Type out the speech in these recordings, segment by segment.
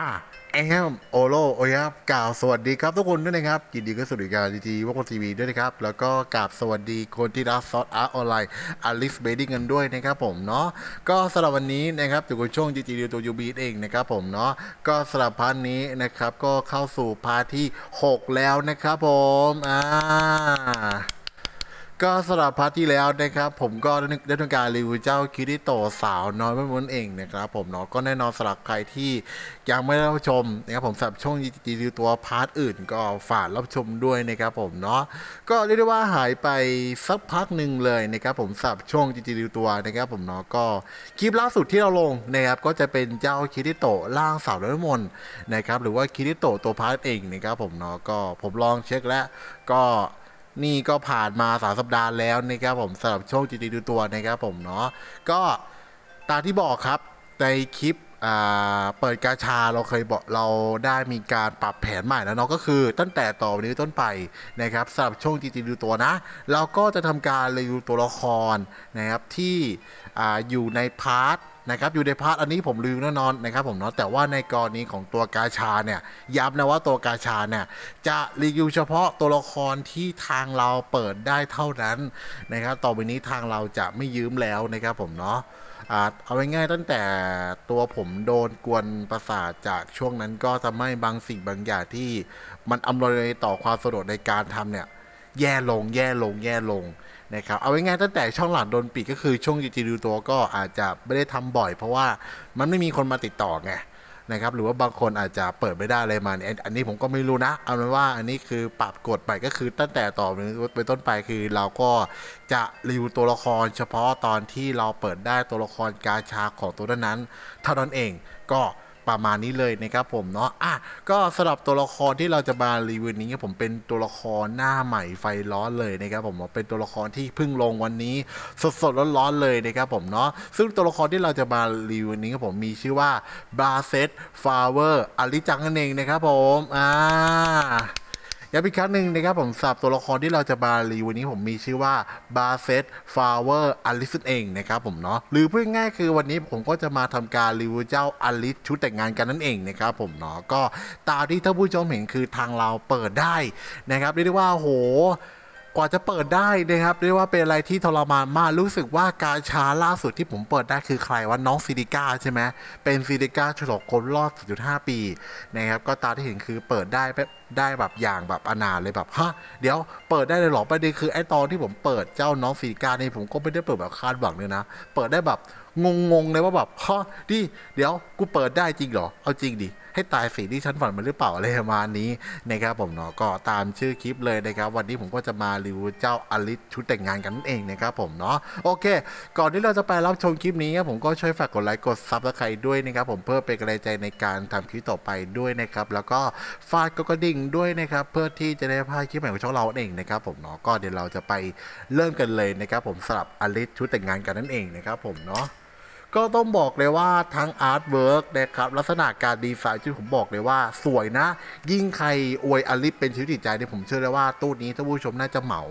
อะแอมโอโลโอ้ยครับกล่าวสวัสดีครับทุกคนด้วยนะครับยินดีก็สวัสดีการดีจีวอลทีวีด้วยนะครับ แล้วก็กราบสวัสดีคนที่รักซอสอาร์ตออนไลน์อลิสเบดดิ้งกันด้วยนะครับผมเนาะก็สำหรับวันนี้นะครับอยู่กับช่วงจีจีดีตัวยูบีเองนะครับผมเนาะก็สำหรับพาร์ทนี้นะครับก็เข้าสู่พาร์ทที่ 6 แล้วนะครับผมอ่า ก็สำหรับพาร์ทที่แล้วนะครับผมก็ได้ได้ทำการรีวิวเจ้าคิริโตสาวน้อยไม่ม้วนเองนะครับผมเนาะก็แน่นอนสำหรับใครที่ยังไม่ได้รับชมนะครับผมสำหรับช่วงรีวิวตัวพาร์ทอื่น ก็ฝากรับชมด้วยนะครับผมเนาะก็เรียกได้ว่าหายไปสักพักหนึ่งเลยนะครับผมสำหรับช่วงรีวิวตัวนะครับผมเนาะก็คลิปล่าสุดที่เราลงนะครับก็จะเป็นเจ้าคิริโตล่างสาวน้อยม่นนะครับหรือว่าคิริโตตัวพาร์ทเองนะครับผมเนาะก็ผมลองเช็คแล้วก็ นี่ก็ผ่านมาสามสัปดาห์แล้วนะครับผมสำหรับช่วงจิตดูตัวนะครับผมเนาะก็ตามที่บอกครับในคลิปเปิดกาชาเราเคยบอกเราได้มีการปรับแผนใหม่แล้วเนาะก็คือตั้งแต่ต่อวันนี้ต้นไปนะครับสำหรับช่วงจีดีดูตัวนะ เราก็จะทำการรีวิวตัวละครนะครับที่ออยู่ในพาร์ทนะครับอยู่ในพาร์ทอันนี้ผมลืมแน่นอนนะครับผมเนาะแต่ว่าในกรณีของตัวกาชาเนี่ยย้ำนะว่าตัวกาชาเนี่ยจะรีวิวเฉพาะตัวละครที่ทางเราเปิดได้เท่านั้นนะครับต่อไปนี้ทางเราจะไม่ยืมแล้วนะครับผมเนาะอ่าเอาง่ายๆตั้งแต่ตัวผมโดนกวนประสาทจากช่วงนั้นก็ทำให้บางสิ่งบางอย่างที่มันอำนวยต่อความสะดวกในการทำเนี่ยแย่ลงแย่ลงแย่ลง นะครับเอาง่ายตั้งแต่ช่องหลังโดนปิดก็คือช่วงจีจีดูตัวก็อาจจะไม่ได้ทำบ่อย เพราะว่ามันไม่มีคนมาติดต่อไงนะครับหรือว่าบางคนอาจจะเปิดไม่ได้อะไรมาเนี่ยอันนี้ผมก็ไม่รู้นะ เอาเป็นว่าอันนี้คือปรับกฎไปก็คือตั้งแต่ต่อไปต้นไปคือเราก็จะรีวิวตัวละคร เฉพาะตอนที่เราเปิดได้ตัวละครกาชาของตัวนั้น เท่านั้นเองก็ ประมาณนี้เลยนะครับผมเนาะอะก็สำหรับตัวละครที่เราจะมารีวิวนี้ผมเป็นตัวละครหน้าใหม่ไฟร้อนเลยนะครับผมเป็นตัวละครที่เพิ่งลงวันนี้สดๆร้อนๆเลยนะครับผมเนาะซึ่งตัวละครที่เราจะมารีวิวนี้ครับผมมีชื่อว่าบาเซตฟาเวอร์อลิจังนั่นเองนะครับผมอ่า ย้ำอีกครั้งหนึ่งนะครับผมสับตัวละครที่เราจะมารีวันนี้ผมมีชื่อว่าบาเซตฟลาเวอร์อลิสเองนะครับผมเนาะหรือพูดง่ายคือวันนี้ผมก็จะมาทำการรีวิวเจ้าอลิสชุดแต่งงานกันนั่นเองนะครับผมเนาะก็ตามที่ท่านผู้ชมเห็นคือทางเราเปิดได้นะครับเรียกได้ว่าโห กว่าจะเปิดได้นะครับเรียกว่าเป็นอะไรที่ทรมานมากรู้สึกว่าการช้าล่าสุดที่ผมเปิดได้คือใครว่าน้องซิลิก้าใช่ไหมเป็นซิลิก้าฉลองครบรอบ4.5ปีนะครับก็ตาที่เห็นคือเปิดได้แบบได้แบบอย่างแบบอนาเลยแบบฮะเดี๋ยวเปิดได้เลยหรอประเด็นคือไอ้ตอนที่ผมเปิดเจ้าน้องซิลิก้านี่ผมก็ไม่ได้เปิดแบบคาดหวังเลยนะ เปิดได้แบบงงๆเลยว่าแบบฮะดิเดี๋ยวกูเปิดได้จริงเหรอเอาจริงดิให้ตายสีที่ฉันฝันมาหรือเปล่าอะไรประมาณนี้นะครับผมเนาะก็ตามชื่อคลิปเลยนะครับ วันนี้ผมก็จะมารีวิวเจ้าอลิสชุดแต่งงานกันนั่นเองนะครับผมเนาะโอเค ก่อนที่เราจะไปรับชมคลิปนี้ครับผมก็ช่วยฝากกดไลค์กดซับสไครต์ด้วยนะครับผมเพื่อเป็นกำลังใจในการทำคลิปต่อไปด้วยนะครับแล้วก็ฝากกดกระดิ่งด้วยนะครับเพื่อที่จะได้พลาดคลิปใหม่ของช่องเราเองนะครับผมเนาะก็เดี๋ยวเราจะไปเริ่มกันเลยนะครับผมสำหรับอลิสชุดแต่งงานกันนั่นเองนะครับผมเนาะ ก็ต้องบอกเลยว่าทั้งอาร์ตเวิร์กนะครับลักษณะการดีไซน์ที่ผมบอกเลยว่าสวยนะ ยิ่งใครอวยอลิฟเป็นชีวิตจิตใจเนี่ยผมเชื่อเลยว่าตู้นี้ท่านผู้ชมน่าจะเหมา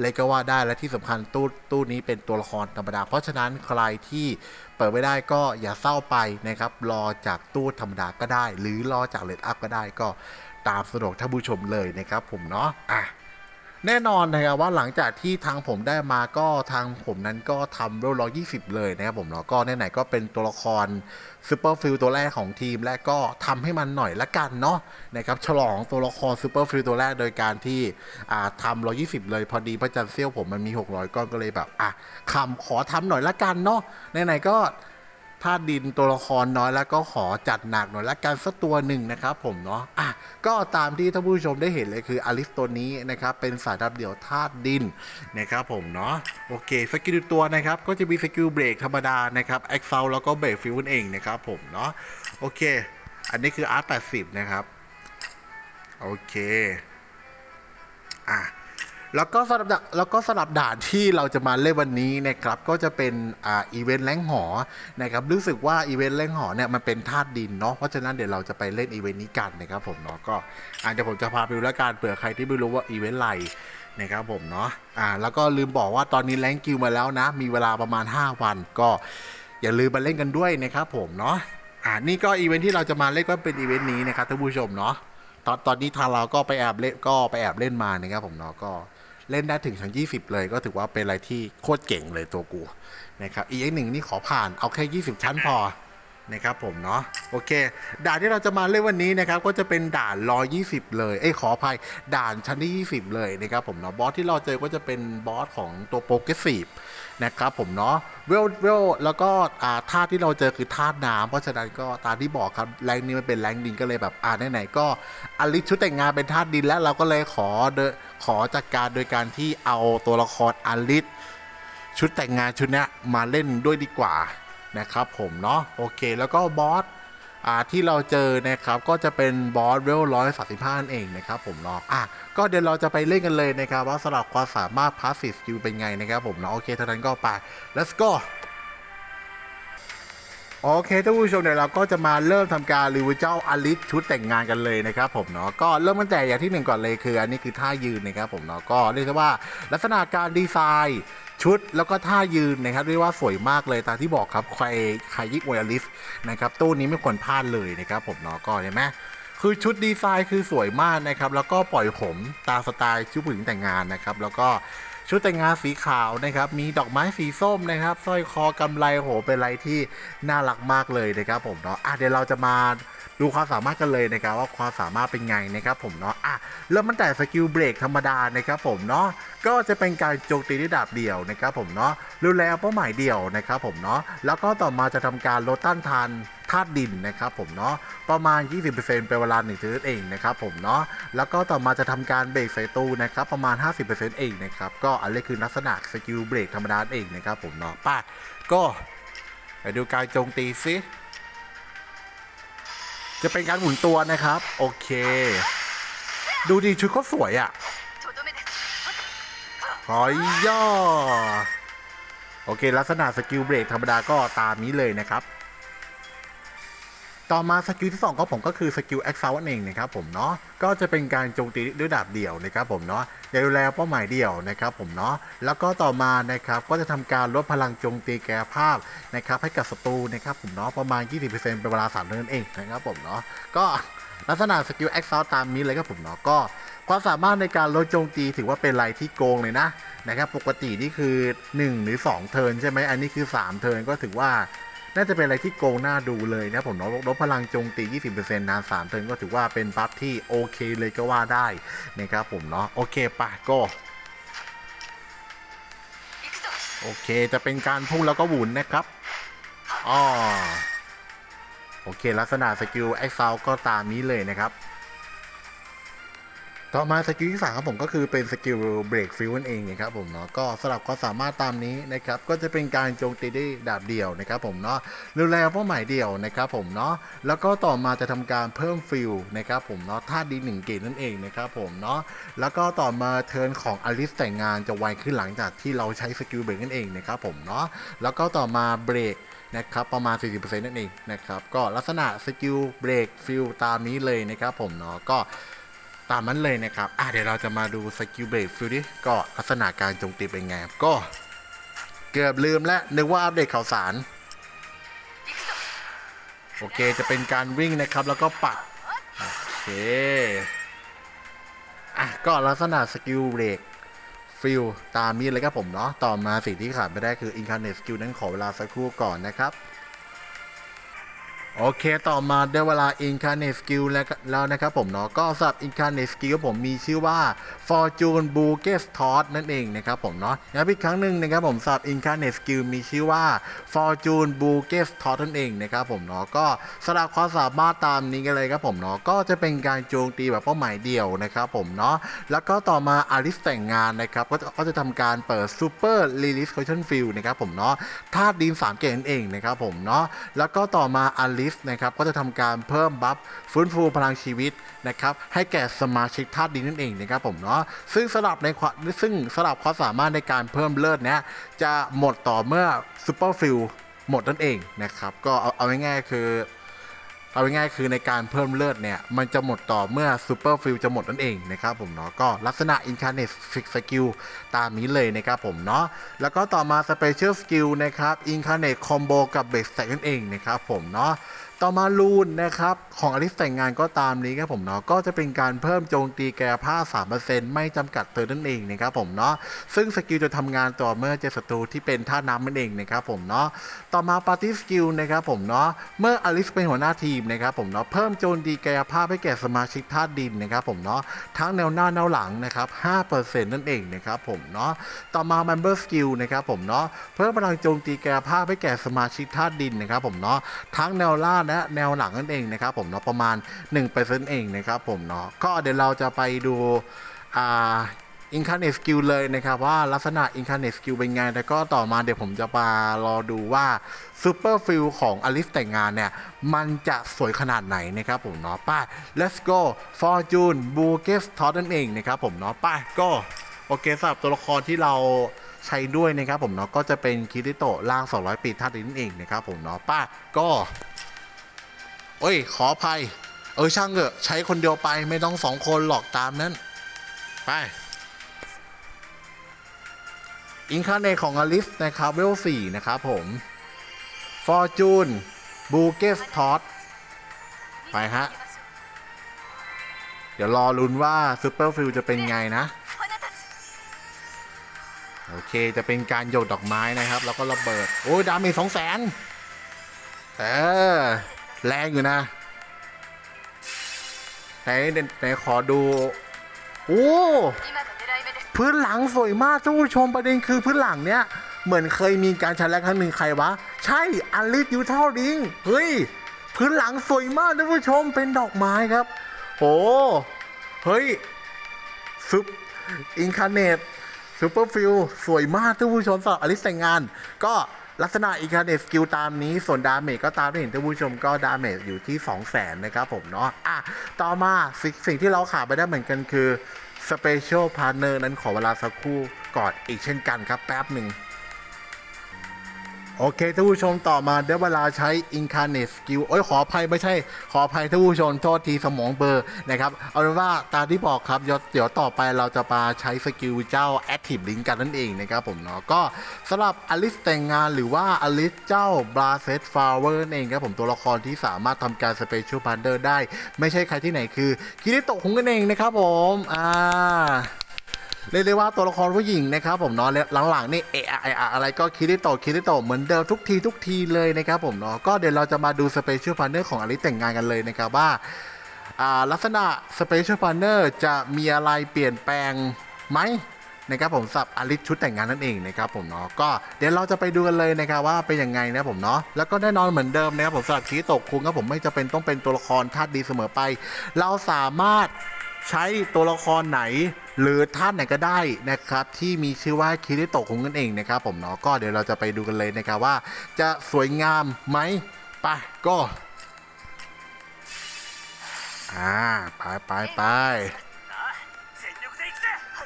เลยก็ว่าได้และที่สำคัญตู้ตู้นี้เป็นตัวละครธรรมดา เพราะฉะนั้นใครที่เปิดไม่ได้ก็อย่าเศร้าไปนะครับรอจากตู้ธรรมดาก็ได้ หรือรอจากเลดอัพก็ได้ก็ตามสะดวกท่านผู้ชมเลยนะครับผมเนาะอะ แน่นอนนะครับว่าหลังจากที่ทางผมได้มาก็ทางผมนั้นก็ทำโรลร้อยยี่สิบเลยนะครับผมแล้วก็ไหนๆก็เป็นตัวละครซูเปอร์ฟิลตัวแรกของทีม และก็ทำให้มันหน่อยละกันเนาะนะครับฉลองตัวละครซูเปอร์ฟิลตัวแรกโดยการที่อ่าทำร้อยยี่สิบเลยพอดีพระจันทร์เซี่ยวผมมันมีหกร้อยก้อนก็เลยแบบอะคำขอทำหน่อยละกันเนาะไหนๆก็ ธาตุดินตัวละครน้อยแล้วก็ขอจัดหนักหน่อยละกันสักตัวหนึ่งนะครับผมเนาะอะก็ตามที่ท่านผู้ชมได้เห็นเลยคืออลิสตัวนี้นะครับเป็นสายดับเดี่ยวธาตุดินนะครับผมเนาะโอเคสกิลตัวนะครับก็จะมีสกิลเบรกธรรมดานะครับแอคเซลแล้วก็เบรกฟิวนั่นเองนะครับผมเนาะโอเค อันนี้คืออาร์ต80นะครับโอเคอะ แล้วก็สำหรับด่านแล้วก็สำหรับด่านที่เราจะมาเล่นวันนี้นะครับก็จะเป็นอ่าอีเวนต์แรงหอนะครับรู้สึกว่าอีเวนต์แรงหอเนี่ยมันเป็นธาตุดินเนาะเพราะฉะนั้นเดี๋ยวเราจะไปเล่นอีเวนต์นี้กันนะครับผมเนาะก็อาจจะผมจะพาไปดูแล้วกันเผื่อใครที่ไม่รู้ว่าอีเวนต์อะไรนะครับผมเนาะอ่าแล้วก็ลืมบอกว่าตอนนี้แรงกิวมาแล้วนะ มีเวลาประมาณ 5 วัน ก็อย่าลืมมาเล่นกันด้วยนะครับผมเนาะอ่านี่ก็อีเวนท์ที่เราจะมาเล่นก็เป็นอีเวนต์นี้นะครับท่านผู้ชมเนาะตอนตอนนี้ทางเราก็ไปแอบเล่นก็ไปแอบเล่นมานะครับผมเนาะก็ เล่นได้ถึงชั้น20 เลยก็ถือว่าเป็นอะไรที่โคตรเก่งเลยตัวกูนะครับอีกหนึ่งนี่ขอผ่านเอาแค่ 20 ชั้นพอ นะครับผมเนาะโอเค ด่านที่เราจะมาเล่นวันนี้นะครับก็จะเป็นด่าน120เลยเอ้ยขออภัยด่านชั้นที่20เลยนะครับผมเนาะบอสที่เราเจอก็จะเป็นบอสของตัวโปรเกรสซีฟนะครับผมเนาะเวลเวลแล้วก็อ่าธาตุที่เราเจอคือธาตุน้ำเพราะฉะนั้นก็ตามที่บอกครับแรงนี้มันเป็นแรงดินก็เลยแบบอ่าไหนๆก็อลิชุดแต่งงานเป็นธาตุดินแล้วเราก็เลยขอเดขอจัดการโดยการที่เอาตัวละครอลิสชุดแต่งงานชุดนี้มาเล่นด้วยดีกว่า นะครับผมเนาะโอเคแล้วก็บอสที่เราเจอนะครับก็จะเป็นบอสเวลร้อยสาสิบห้าเองนะครับผมเนาะอะก็เดี๋ยวเราจะไปเล่นกันเลยนะครับว่าสำหรับความสามารถพาสซีฟสกิลเป็นไงนะครับผมเนาะโอเคเท่านั้นก็ไป let's go โอเคท่านผู้ชมเดี๋ยวเราก็จะมาเริ่มทำการรีวิวเจ้าอลิสชุดแต่งงานกันเลยนะครับผมเนาะก็เริ่มตั้งแต่อย่างที่หนึ่งก่อนเลยคือ อันนี้คือท่ายืนนะครับผมเนาะก็เรียกว่าลักษณะการดีไซน์ ชุดแล้วก็ท่ายืนนะครับเรียกว่าสวยมากเลยตามที่บอกครับใครใครยิ่งอวยอลิสนะครับตู้นี้ไม่ควรพลาดเลยนะครับผมเนาะก็เห็นไหมคือชุดดีไซน์คือสวยมากนะครับแล้วก็ปล่อยผมตามสไตล์ชุดผู้หญิงแต่งงานนะครับแล้วก็ ชุดแต่งงานสีขาวนะครับ มีดอกไม้สีส้มนะครับสร้อยคอกำไลโหเป็นอะไรที่น่ารักมากเลยนะครับผมเนาะอะเดี๋ยวเราจะมาดูความสามารถกันเลยนะครับว่าความสามารถเป็นไงนะครับผมเนาะอะเริ่มตั้งแต่สกิลเบรกธรรมดานะครับผมเนาะก็จะเป็นการโจมตีด้วยดาบเดี่ยวนะครับผมเนาะรุนแรงเป้าหมายเดี่ยวนะครับผมเนาะแล้วก็ต่อมาจะทำการลดต้านทาน ธาตุดินนะครับผมเนาะประมาณ 20%เป็นเวลา1นึ่งเองนะครับผมเนาะแล้วก็ต่อมาจะทำการเบรกไฟตู้นะครับประมาณ 50%เองนะครับก็อันนี้คือลักษณะสกิลเบรกธรรมดาเองนะครับผมเนาะป้าก็ไปดูการโจมตีซิจะเป็นการหมุนตัวนะครับ โอเค ดูดีชุดก็สวยอะ่ะขอยย่อ โอเค ลักษณะสกิลเบรกธรรมดาก็ตามนี้เลยนะครับ ต่อมาสกิลที่2ของผมก็คือสกิลแอคซาวนั่นเองนะครับผมเนาะก็จะเป็นการโจมตีด้วยดาบเดี่ยวนะครับผมเนาะเดี๋ยวดูแลเป้าหมายเดี่ยวนะครับผมเนาะแล้วก็ต่อมานะครับก็จะทำการลดพลังโจมตีแกภาพนะครับให้กับศัตรูนะครับผมเนาะประมาณ 20%เป็นเวลา3เดือนเองนะครับผมเนาะก็ลักษณะสกิลแอคซาวตามนี้เลยครับผมเนาะก็ความสามารถในการลดโจมตีถือว่าเป็นไรที่โกงเลยนะนะครับปกตินี่คือ 1 หรือ 2 เทิร์นใช่ไหมอันนี้คือ 3 เทิร์นก็ถือว่า น่าจะเป็นอะไรที่โกงหน้าดูเลยนะผมเนาะลดพลังจงตี 20%นาน3เทิร์นก็ถือว่าเป็นบัฟที่โอเคเลยก็ว่าได้นะครับผมเนาะโอเคปะก็โอเคจะเป็นการพุ่งแล้วก็หมุนนะครับอ๋อโอเค ลักษณะสกิลไอซาวก็ตามนี้เลยนะครับ ต่อมาสกิลที่สามครับผมก็คือเป็นสกิลเบรกฟิลนั่นเองนะครับผมเนาะก็สำหรับความสามารถตามนี้นะครับก็จะเป็นการโจมตีได้ดาบเดียวนะครับผมเนาะรุนแรงเป้าหมายเดียวนะครับผมเนาะแล้วก็ต่อมาจะทำการเพิ่มฟิลนะครับผมเนาะท่าดีหนึ่งเกตนั่นเองนะครับผมเนาะแล้วก็ต่อมาเทิร์นของอลิสแต่งงานจะไวขึ้นหลังจากที่เราใช้สกิลเบรกนั่นเองนะครับผมเนาะแล้วก็ต่อมาเบรกนะครับประมาณ 40%นั่นเองนะครับก็ลักษณะสกิลเบรกฟิลตามนี้เลยนะครับผมเนาะก็ ตามนั้นเลยนะครับ อะเดี๋ยวเราจะมาดูสกิลเบรกฟิลดิก็ลักษณะการโจมตีเป็นไงก็เกือบลืมและนึกว่าอัปเดตข่าวสาร โอเคจะเป็นการวิ่งนะครับแล้วก็ปัดโอเคอะก็ลักษณะสกิลเบรกฟิลตามนี้เลยครับผมเนาะต่อมาสิ่งที่ขาดไม่ได้คืออินคาร์เนสสกิลนั้นขอเวลาสักครู่ก่อนนะครับ โอเค ต่อมาได้เวลา incarnate skill แล้วก็แล้วนะครับผมเนาะ ก็สำหรับ incarnate skill ผมมีชื่อว่า fortune b o o k e s t o s นั่นเองนะครับผมเนาะย้ำอีกครั้งหนึ่งนะครับผมสำหรับ incarnate skill มีชื่อว่า fortune b o o k e s t o s นั่นเองนะครับผมเนาะ ก็สำหรับความสามารถตามนี้กันเลยครับผมเนาะ ก็จะเป็นการโจมตีแบบเป้าหมายเดี่ยวนะครับผมเนาะ แล้วก็ต่อมาอาริสแต่งงานนะครับ ก็จะก็จะทำการเปิด super release collision field นะครับผมเนาะธาตุดิน3เกตนั่นเองนะครับผมเนาะ แล้วก็ต่อมาอาริสนะครับก็จะทำการเพิ่มบัฟฟื้นฟูพลังชีวิตนะครับให้แก่สมาชิกธาตุดินนั่นเองนะครับผมเนาะซึ่งสลับในความซึ่งสลับความสามารถในการเพิ่มเลือดเนี้ยจะหมดต่อเมื่อซูเปอร์ฟิลหมดนั่นเองนะครับก็เอาเอาง่ายๆคือ เอาง่ายๆคือในการเพิ่มเลือดเนี่ย มันจะหมดต่อเมื่อซูเปอร์ฟิลจะหมดนั่นเองนะครับผมเนาะก็ลักษณะอินคาร์เนสฟิกสกิลตามนี้เลยนะครับผมเนาะแล้วก็ต่อมาสเปเชียลสกิลนะครับอินคาร์เนสคอมโบกับเบสแตกนั่นเองนะครับผมเนาะ ต่อมาลูนนะครับ ของอลิสแต่งงานก็ตามนี้ครับผมเนาะก็จะเป็นการเพิ่มโจมตีแกผ้า 3%ไม่จำกัดเตือนนั่นเองนะครับผมเนาะซึ่งสกิลจะทำงานต่อเมื่อเจอศัตรูที่เป็นท่าน้ำนั่นเองนะครับผมเนาะต่อมาปาร์ตี้สกิลนะครับผมเนาะเมื่ออลิสเป็นหัวหน้าทีมนะครับผมเนาะเพิ่มโจมตีแกภาพให้แก่สมาชิกธาตุดินนะครับผมเนาะทั้งแนวหน้าแนวหลังนะครับ 5%นั่นเองนะครับผมเนาะต่อมา Member Skill นะครับผมเนาะเพิ่มพลังโจมตีแกภาพให้แก่สมาชิกธาตุดินนะครับผมเนาะทั้งแนวล่าและแนวหลังนั่นเองนะครับผมเนาะประมาณ 1%เองนะครับผมเนาะก็เดี๋ยวเราจะไปดูอ่าอินคาเนสกิลเลยนะครับ ว่าลักษณะอินคาเนสกิลเป็นไงแล้วก็ต่อมาเดี๋ยวผมจะมารอดูว่าซูเปอร์ฟิลของอลิสแต่งงานเนี่ย มันจะสวยขนาดไหนนะครับผมเนาะไป้า let's go fortune b u g e s t o t นั่นเองนะครับผมเนาะไป้าก็โอเคสำหรับตัวละครที่เราใช้ด้วยนะครับผมเนาะก็จะเป็นคิริโตะล่าง 200 ปีธาดินนั่นเองนะครับผมเนาะไป้าก็ เอ้ย ขออภัย เออช่างเถอะ ใช้คนเดียวไปไม่ต้องสองคนหลอกตามนั้น ไปอินคาเนตของอลิสนะครับเวลสี่นะครับผมฟอร์จูนบูเกสทอสไปฮะ เดี๋ยวรอลุ้นว่าซูเปอร์ฟิลจะเป็นไงนะ โอเคจะเป็นการโยดดอกไม้นะครับ แล้วก็ระเบิด โอ้ยดามีสองแสนเออ แรงอยู่นะ ไหนไหนขอดู โอ้พื้นหลังสวยมากท่านผู้ชมประเด็นคือพื้นหลังเนี้ยเหมือนเคยมีการชาร์จครั้งหนึ่งใครวะ ใช่อันลิทยูเท่าดิงเฮ้ย พื้นหลังสวยมากท่านผู้ชมเป็นดอกไม้ครับโอ้เฮ้ยซุปอินคาเนตซูเปอร์ฟิลสวยมากท่านผู้ชมสำหรับอลิสแต่งงาน ก็ ลักษณะอีกคาเนสกิลตามนี้ส่วนดาเมจก็ตามที่เห็นท่านผู้ชมก็ดาเมจอยู่ที่ 2 0 0แสนนะครับผมเนาะอะต่อมาส,สิ่งที่เราขาดไปได้เหมือนกันคือสเปเชียลพาร์เนอร์นั้นขอเวลาสักครู่ก่อนอีกเช่นกันครับแป๊บหนึ่ง โอเคท่านผู้ชมต่อมาได้เวลาใช้ Incarnate Skill โอ้ยขออภัยไม่ใช่ ขออภัยท่านผู้ชมโทษทีสมองเบอร์นะครับเอาเป็นว่าตามที่บอกครับ เดี๋ยวต่อไปเราจะมาใช้สกิลเจ้า Active Link กันนั่นเองนะครับผมเนาะก็สำหรับอลิสแต่งงานหรือว่าอลิสเจ้า b l a s e t Flower นั่นเองครับผมตัวละครที่สามารถทำการ Special Partner ได้ ไม่ใช่ใครที่ไหนคือคิริโตะคุงกันเองนะครับผมอ่า เรียกได้ว่าตัวละครผู้หญิงนะครับผมเนาะหลังๆนี่เอะอะอะไรก็คิริโตะคิริโตะเหมือนเดิมทุกทีทุกทีเลยนะครับผมเนาะก็เดี๋ยวเราจะมาดูสเปเชียลพาร์เนอร์ของอลิสแต่งงานกันเลยนะครับว่าลักษณะสเปเชียลพาร์เนอร์จะมีอะไรเปลี่ยนแปลงไหมนะครับผมสับอลิสชุดแต่งงานนั่นเองนะครับผมเนาะก็เดี๋ยวเราจะไปดูกันเลยนะครับว่าเป็นยังไงนะผมเนาะแล้วก็แน่นอนเหมือนเดิมนะครับผมสำหรับคิริโตะคุงครับผมไม่จะเป็นต้องเป็นตัวละครธาตุดีเสมอไป เราสามารถ ใช้ตัวละครไหน หรือท่านไหนก็ได้นะครับ ที่มีชื่อว่าคิริโตะของกันเองนะครับผมเนาะก็เดี๋ยวเราจะไปดูกันเลยนะครับว่า จะสวยงามไหมไปก็อ่าไปไปไป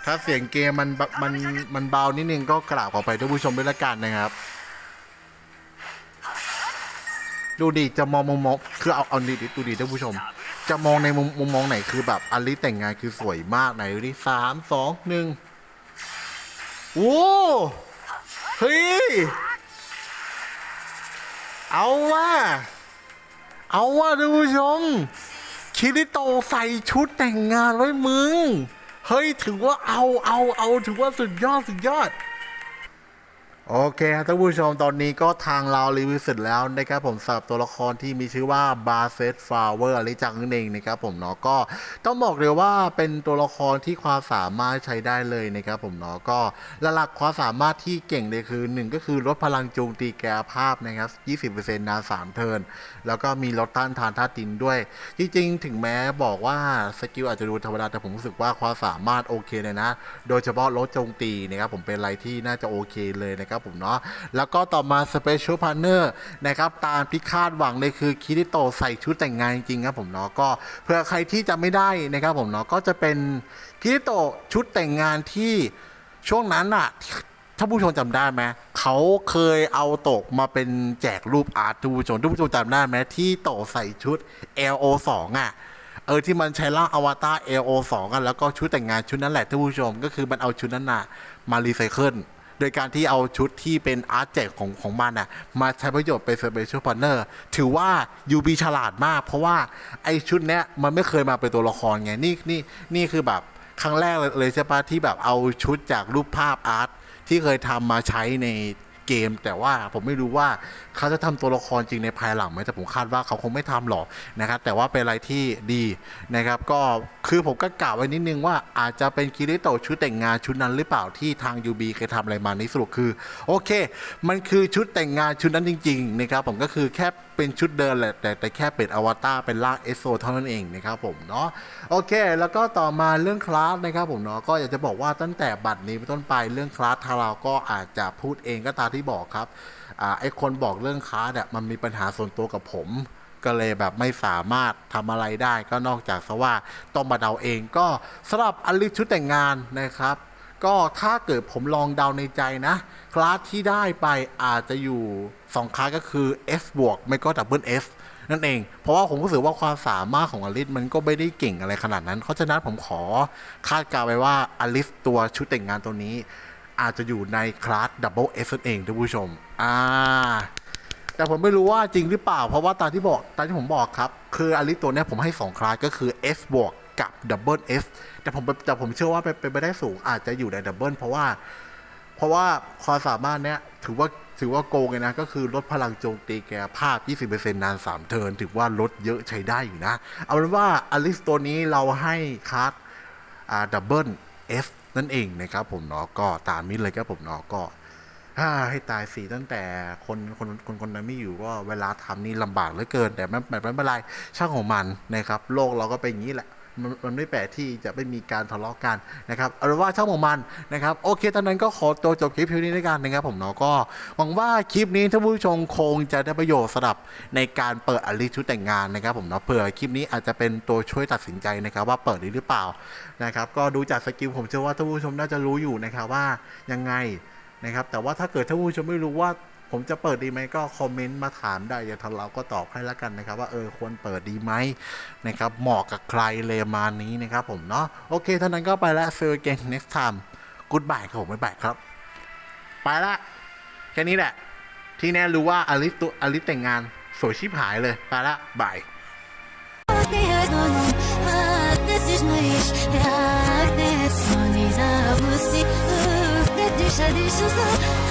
ถ้าเสียงเกมมันบมันมันเบานิดนึงก็กราบขอไปท่านผู้ชมด้วยละกันนะครับ ดูดิจะมองมุมมองคือเอาเอาดิดูดิท่านผู้ชม จะมองในมุมมุมมองไหนคือแบบอลิแต่งงานคือสวยมากไหนดูดิสามสองหนึ่งโอ้เฮ้ย เอาว่า เอาว่าท่านผู้ชม คิริโตใส่ชุดแต่งงานไว้มึง เฮ้ย ถือว่าเอาเอาเอาถือว่าสุดยอดสุดยอด โอเคครับท่านผู้ชมตอนนี้ก็ทางเรารีวิวเสร็จแล้วนะครับผมสำหรับตัวละครที่มีชื่อว่าบาเซตฟลาเวอร์อลิจังนั่นเองนะครับผมเนาะก็ต้องบอกเลยว่าเป็นตัวละครที่ความสามารถใช้ได้เลยนะครับผมเนาะก็หลักๆความสามารถที่เก่งเลยคือ1ก็คือลดพลังโจมตีแกภาพนะครับ20%นาน3เทิร์นแล้วก็มีลดต้านทานธาตุดินด้วย จริงๆ ถึงแม้บอกว่าสกิลอาจจะดูธรรมดาแต่ผมรู้สึกว่าความสามารถโอเคเลยนะ โดยเฉพาะลดโจมตีนะครับผมเป็นอะไรที่น่าจะโอเคเลยนะครับผมเนาะแล้วก็ต่อมา Special Partner นะครับตามที่คาดหวังเลยคือคิริโตใส่ชุดแต่งงานจริงครับผมเนาะก็เพื่อใครที่จะไม่ได้นะครับผมเนาะก็จะเป็นคิริโตชุดแต่งงานที่ช่วงนั้นอะถ้าผู้ชมจำได้ไหมเขาเคยเอาโตะมาเป็นแจกรูปอาร์ตทุกผู้ชมทุกผู้ชมจำได้ไหมที่โตใส่ชุด LO2 อะเออที่มันใช้ร่างอวตาร LO2 กันแล้วก็ชุดแต่งงานชุดนั้นแหละท่านผู้ชมก็คือมันเอาชุดนั้นน่ะมารีไซเคิล โดยการที่เอาชุดที่เป็นอาร์ตแจกของของมันอะมาใช้ประโยชน์เป็นสเปเชียลพาร์เนอร์ถือว่า UB ฉลาดมาก เพราะว่าไอชุดเนี้ยมันไม่เคยมาเป็นตัวละครไงนี่นี่นี่คือแบบครั้งแรกเลยใช่ปะที่แบบเอาชุดจากรูปภาพอาร์ตที่เคยทำมาใช้ใน เกม แต่ว่าผมไม่รู้ว่าเขาจะทำตัวละครจริงในภายหลังไหมแต่ผมคาดว่าเขาคงไม่ทำหรอกนะครับแต่ว่าเป็นอะไรที่ดีนะครับก็คือผมก็กล่าวไว้นิดนึงว่าอาจจะเป็นคิริโตชุดแต่งงานชุดนั้นหรือเปล่าที่ทาง UB เคยทำอะไรมาในสรุปคือ โอเค มันคือชุดแต่งงานชุดนั้นจริงๆนะครับผมก็คือแค่เป็นชุดเดินแหละแต่แต่แค่เป็นอวตารเป็นร่างเอสโซเท่านั้นเองนะครับผมเนาะโอเค แล้วก็ต่อมาเรื่องคลาสนะครับผมเนาะก็อยากจะบอกว่าตั้งแต่บัตรนี้เป็นต้นไปเรื่องคลาสทาเราก็อาจจะพูดเองก็ตามที่บอกครับอ่าไอคนบอกเรื่องคลาเนี่ยมันมีปัญหาส่วนตัวกับผม ก็เลยแบบไม่สามารถทำอะไรได้ ก็นอกจากซะว่าต้องมาเดาเองก็สำหรับอลิชุดแต่งงานนะครับ ก็ถ้าเกิดผมลองเดาในใจนะคลาสที่ได้ไปอาจจะอยู่2คลาสก็คือ F บวกไม่ก็ดับเบิล F นั่นเอง เพราะว่าผมรู้สึกว่าความสามารถของอลิสมันก็ไม่ได้เก่งอะไรขนาดนั้น เพราะฉะนั้นผมขอคาดการณ์ไว้ว่าอลิสตัวชุดแต่งงานตัวนี้ อาจจะอยู่ในคลาสดับเบิล F นั่นเองท่านผู้ชม อ่า แต่ผมไม่รู้ว่าจริงหรือเปล่า เพราะว่าตามที่บอกตามที่ผมบอกครับ คืออลิตัวเนี้ยผมให้ 2 คลาสก็คือ F บวกกับดับเบิล F แต่ผมแต่ผมเชื่อว่าเป็นเป็นไปได้สูงอาจจะอยู่ในดับเบิลเพราะว่า เพราะว่าความสามารถเนี้ยถือว่าถือว่าโกงเลยนะ ก็คือลดพลังโจมตีแกภาพ 20%นาน3 เทิร์นถือว่าลดเยอะใช้ได้อยู่นะ เอาเป็นว่าอลิสตัวนี้เราให้คลาสดับเบิล F นั่นเองนะครับผมเนาะก็ตามนี้เลยครับผมเนาะก็ฮ่าให้ตายสิตั้งแต่คนคนคนคนนั้นไม่อยู่ก็เวลาทำนี่ลำบากเหลือเกิน แต่ไม่ไม่เป็นไรช่างของมันนะครับ โลกเราก็เป็นอย่างนี้แหละ มันมันไม่แปลกที่จะไม่มีการทะเลาะกันนะครับเอาเป็นว่าช่างของมันนะครับโอเคตอนนั้นก็ขอตัวจบคลิปนี้ด้วยกันนะครับผมเนาะก็หวังว่าคลิปนี้ท่านผู้ชมคงจะได้ประโยชน์สำหรับในการเปิดอลิชุดแต่งงานนะครับผมเนาะเผื่อคลิปนี้อาจจะเป็นตัวช่วยตัดสินใจนะครับว่าเปิดดีหรือเปล่านะครับก็ดูจากสกิลผมเชื่อว่าท่านผู้ชมน่าจะรู้อยู่นะครับว่ายังไงนะครับแต่ว่าถ้าเกิดท่านผู้ชมไม่รู้ว่า ผมจะเปิดดีไหมก็คอมเมนต์มาถามได้อย่าทางเราก็ตอบให้แล้วกันนะครับ ว่าเออควรเปิดดีไหมนะครับเหมาะกับใครเลยมานี้นะครับผมเนาะโอเคเท่านั้นก็ไปแล้ว see you again next time goodbye ครับผมบ๊ายบายครับ ไปละแค่นี้แหละ ที่แน่รู้ว่าอลิสตัวอลิสแต่งงานสวยชิบหายเลยไปละบาย Het is maar